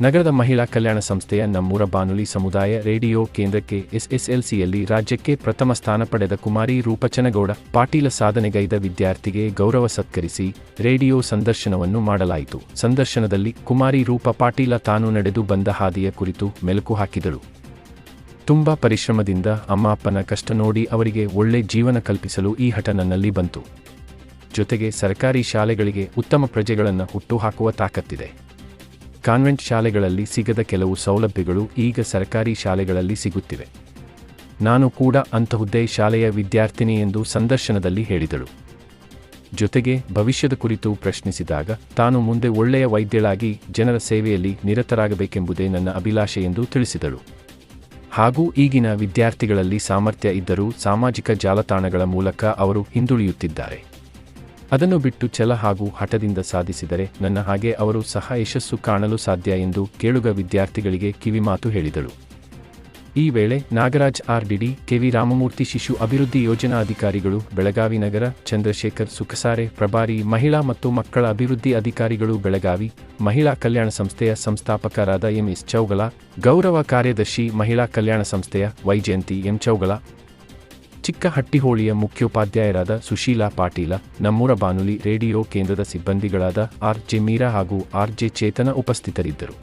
ನಗರದ ಮಹಿಳಾ ಕಲ್ಯಾಣ ಸಂಸ್ಥೆಯ ನಮ್ಮೂರ ಬಾನುಲಿ ಸಮುದಾಯ ರೇಡಿಯೋ ಕೇಂದ್ರಕ್ಕೆ ಎಸ್ಎಸ್ಎಲ್ಸಿಯಲ್ಲಿ ರಾಜ್ಯಕ್ಕೆ ಪ್ರಥಮ ಸ್ಥಾನ ಪಡೆದ ಕುಮಾರಿ ರೂಪಚನಗೌಡ ಪಾಟೀಲ ಸಾಧನೆಗೈದ ವಿದ್ಯಾರ್ಥಿಗೆ ಗೌರವ ಸತ್ಕರಿಸಿ ರೇಡಿಯೋ ಸಂದರ್ಶನವನ್ನು ಮಾಡಲಾಯಿತು. ಸಂದರ್ಶನದಲ್ಲಿ ಕುಮಾರಿ ರೂಪ ಪಾಟೀಲ ತಾನು ನಡೆದು ಬಂದ ಹಾದಿಯ ಕುರಿತು ಮೆಲುಕು ಹಾಕಿದಳು ತುಂಬಾ ಪರಿಶ್ರಮದಿಂದ ಅಮ್ಮ ಅಪ್ಪನ ಕಷ್ಟ ನೋಡಿ ಅವರಿಗೆ ಒಳ್ಳೆ ಜೀವನ ಕಲ್ಪಿಸಲು ಈ ಹಠ ನನ್ನಲ್ಲಿ ಬಂತು. ಜೊತೆಗೆ ಸರ್ಕಾರಿ ಶಾಲೆಗಳಿಗೆ ಉತ್ತಮ ಪ್ರಜೆಗಳನ್ನು ಹುಟ್ಟುಹಾಕುವ ತಾಕತ್ತಿದೆ. ಕಾನ್ವೆಂಟ್ ಶಾಲೆಗಳಲ್ಲಿ ಸಿಗದ ಕೆಲವು ಸೌಲಭ್ಯಗಳು ಈಗ ಸರ್ಕಾರಿ ಶಾಲೆಗಳಲ್ಲಿ ಸಿಗುತ್ತಿವೆ. ನಾನು ಕೂಡ ಅಂತಹುದ್ದೇ ಶಾಲೆಯ ವಿದ್ಯಾರ್ಥಿನಿ ಎಂದು ಸಂದರ್ಶನದಲ್ಲಿ ಹೇಳಿದಳು. ಜೊತೆಗೆ ಭವಿಷ್ಯದ ಕುರಿತು ಪ್ರಶ್ನಿಸಿದಾಗ, ತಾನು ಮುಂದೆ ಒಳ್ಳೆಯ ವೈದ್ಯಳಾಗಿ ಜನರ ಸೇವೆಯಲ್ಲಿ ನಿರತರಾಗಬೇಕೆಂಬುದೇ ನನ್ನ ಅಭಿಲಾಷೆ ಎಂದು ತಿಳಿಸಿದಳು. ಹಾಗೂ ಈಗಿನ ವಿದ್ಯಾರ್ಥಿಗಳಲ್ಲಿ ಸಾಮರ್ಥ್ಯ ಇದ್ದರೂ ಸಾಮಾಜಿಕ ಜಾಲತಾಣಗಳ ಮೂಲಕ ಅವರು ಹಿಂದುಳಿಯುತ್ತಿದ್ದಾರೆ. ಅದನ್ನು ಬಿಟ್ಟು ಛಲ ಹಾಗೂ ಹಠದಿಂದ ಸಾಧಿಸಿದರೆ ನನ್ನ ಹಾಗೆ ಅವರು ಸಹ ಯಶಸ್ಸು ಕಾಣಲು ಸಾಧ್ಯ ಎಂದು ಕೇಳುಗ ವಿದ್ಯಾರ್ಥಿಗಳಿಗೆ ಕಿವಿಮಾತು ಹೇಳಿದಳು. ಈ ವೇಳೆ Nagaraj R DD KV Ramamurthy ಶಿಶು ಅಭಿವೃದ್ಧಿ ಯೋಜನಾ ಅಧಿಕಾರಿಗಳು, ಬೆಳಗಾವಿ ನಗರ, ಚಂದ್ರಶೇಖರ್ ಸುಖಸಾರೆ, ಪ್ರಭಾರಿ ಮಹಿಳಾ ಮತ್ತು ಮಕ್ಕಳ ಅಭಿವೃದ್ಧಿ ಅಧಿಕಾರಿಗಳು, ಬೆಳಗಾವಿ ಮಹಿಳಾ ಕಲ್ಯಾಣ ಸಂಸ್ಥೆಯ ಸಂಸ್ಥಾಪಕರಾದ ಎಂಎಸ್ ಚೌಗಲ, ಗೌರವ ಕಾರ್ಯದರ್ಶಿ ಮಹಿಳಾ ಕಲ್ಯಾಣ ಸಂಸ್ಥೆಯ ವೈಜಯಂತಿ ಎಂ ಚೌಗಲ ಚಿಕ್ಕಹಟ್ಟಿಹೋಳಿಯ ಮುಖ್ಯೋಪಾಧ್ಯಾಯರಾದ ಸುಶೀಲಾ ಪಾಟೀಲ, ನಮ್ಮೂರ ಬಾನುಲಿ ರೇಡಿಯೋ ಕೇಂದ್ರದ ಸಿಬ್ಬಂದಿಗಳಾದ ಆರ್ ಜೆ ಮೀರಾ ಹಾಗೂ ಆರ್ ಜೆ ಚೇತನ ಉಪಸ್ಥಿತರಿದ್ದರು.